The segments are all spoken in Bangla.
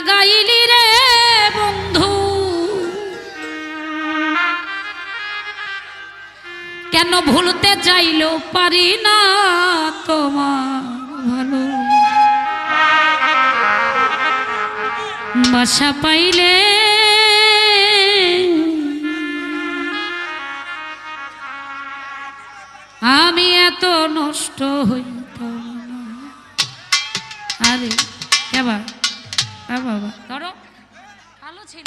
লাগাইলি রে বন্ধু। কেন ভুলতে যাইলেও পারি না তোমার ভালো। বাসা পাইলে আমি এত নষ্ট হইতাম। আরে কেবা বাবা। ধরো। ভালো ছিল।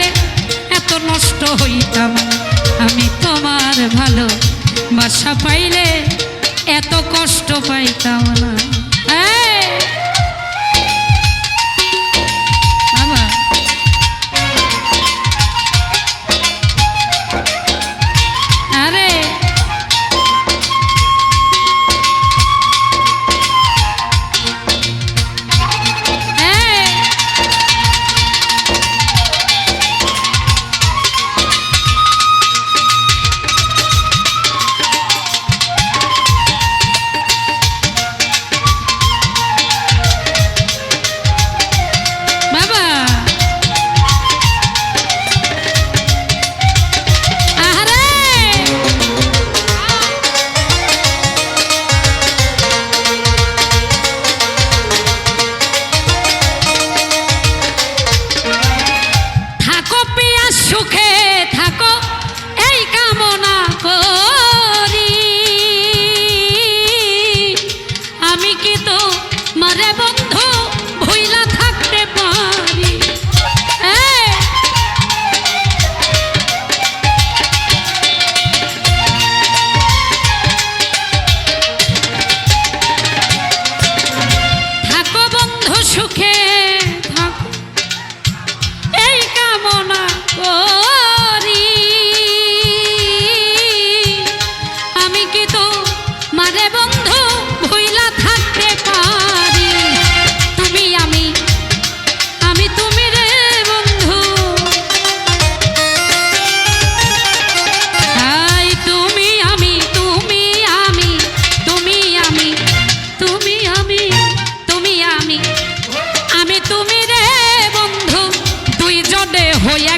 পাইলে এত নষ্ট হইতাম। আমি তোমার ভালো বাসা পাইলে এত কষ্ট পাইতাম না সুখে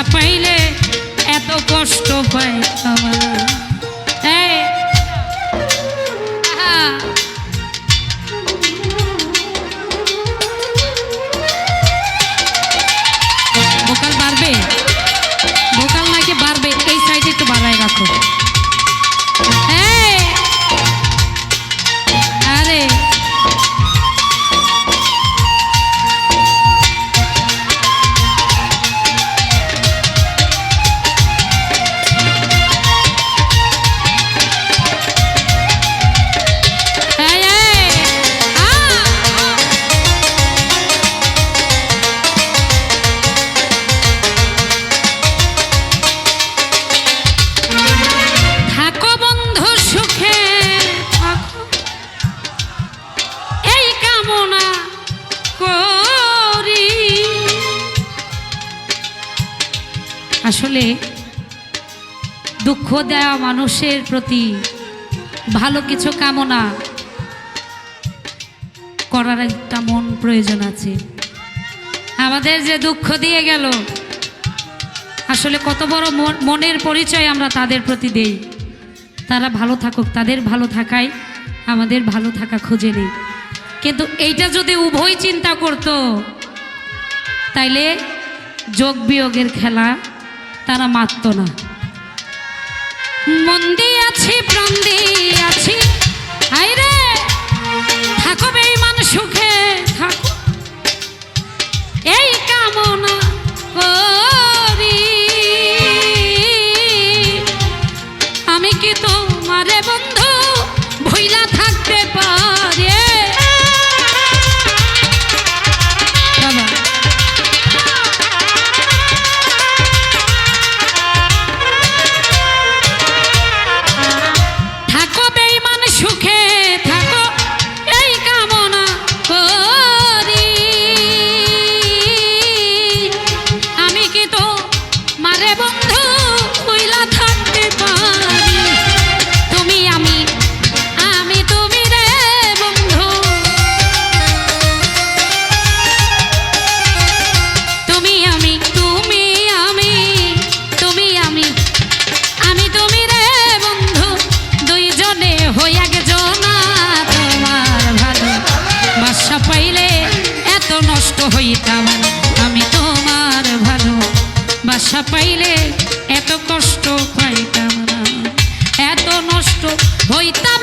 দেখা পাইলে এত কষ্ট পাইতাম এই আসলে দুঃখ দেওয়া মানুষের প্রতি ভালো কিছু কামনা করার একটা মন প্রয়োজন আছে। আমাদের যে দুঃখ দিয়ে গেল, আসলে কত বড় মনের পরিচয় আমরা তাদের প্রতি দেই। তারা ভালো থাকুক, তাদের ভালো থাকায় আমাদের ভালো থাকা খুঁজে নেই। কিন্তু এইটা যদি উভয় চিন্তা করত, তাইলে যোগ বিয়োগের খেলা তারা মারত না। মন্দি আছি প্রন্দি আছি আইরে থাকবে এই মানুষ সুখে। নষ্ট হইতাম। আমি তোমার ভালো বাসা পাইলে এত কষ্ট পাইতাম না। এত নষ্ট হইতাম